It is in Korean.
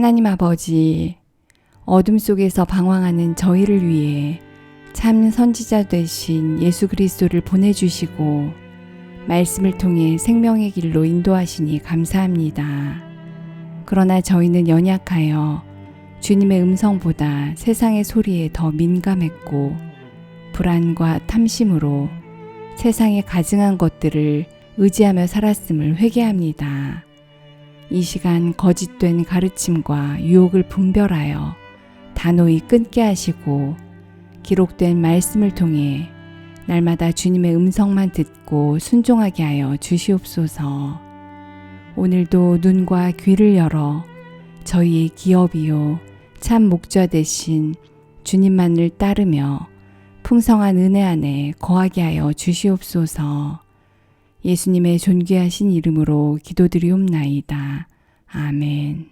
하나님 아버지, 어둠 속에서 방황하는 저희를 위해 참 선지자 되신 예수 그리스도를 보내주시고 말씀을 통해 생명의 길로 인도하시니 감사합니다. 그러나 저희는 연약하여 주님의 음성보다 세상의 소리에 더 민감했고 불안과 탐심으로 세상에 가증한 것들을 의지하며 살았음을 회개합니다. 이 시간 거짓된 가르침과 유혹을 분별하여 단호히 끊게 하시고 기록된 말씀을 통해 날마다 주님의 음성만 듣고 순종하게 하여 주시옵소서. 오늘도 눈과 귀를 열어 저희의 기업이요 참 목자 되신 주님만을 따르며 풍성한 은혜 안에 거하게 하여 주시옵소서. 예수님의 존귀하신 이름으로 기도드리옵나이다. 아멘.